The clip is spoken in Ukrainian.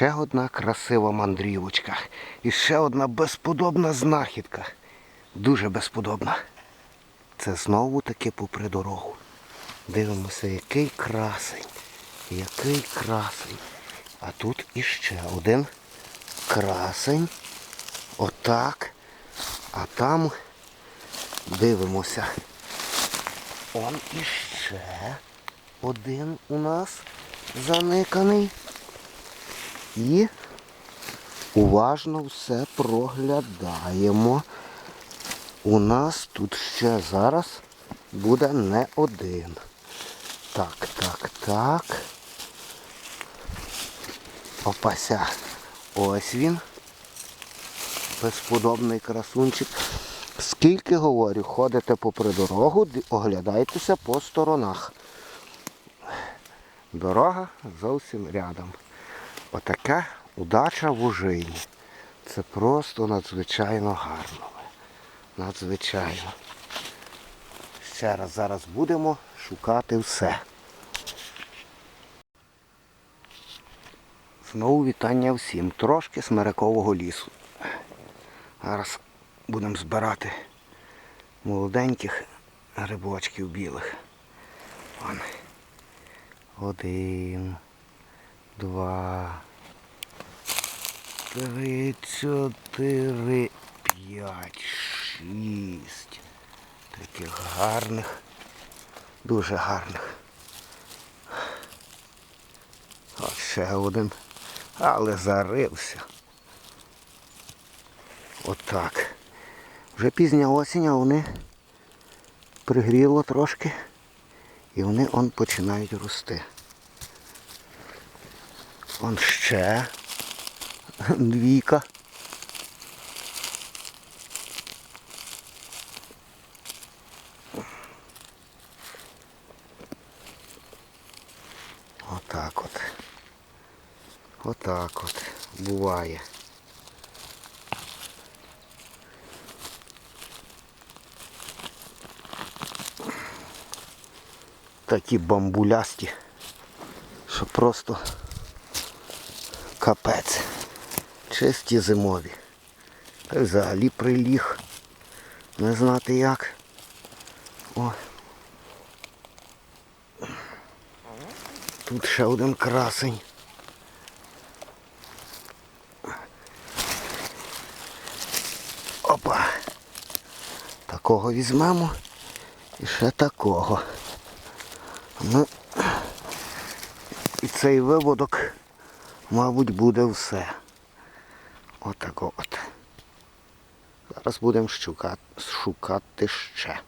Ще одна красива мандрівочка. І ще одна безподобна знахідка. Дуже безподобна. Це знову таки попри дорогу. Дивимося, який красень. Який красень. А тут іще один красень. Отак. А там дивимося. Он іще один у нас заниканий. І уважно все проглядаємо. У нас тут ще зараз буде не один. Так, так, так. Опася. Ось він. Безподобний красунчик. Скільки говорю, ходите попри дорогу, оглядайтеся по сторонах. Дорога зовсім рядом. Отака удача в Ужині. Це просто надзвичайно гарно. Надзвичайно. Ще раз зараз будемо шукати все. Знову вітання всім. Трошки смирикового лісу. Зараз будемо збирати молоденьких грибочків білих. Вон. Один, два, три, чотири, п'ять, шість. Таких гарних, дуже гарних. От ще один, але зарився. Отак. Вже пізня осінь, а вони пригріло трошки. І вони он починають рости. Он ще двійка. Отак от. Отак от буває. Такі бамбулясті, що просто капець. Чисті зимові. Та взагалі приліг. Не знати як. О. Тут ще один красень. Опа. Такого візьмемо. І ще такого. Ну, і цей виводок, мабуть, буде все. Отако от. Зараз будемо шукати, шукати ще.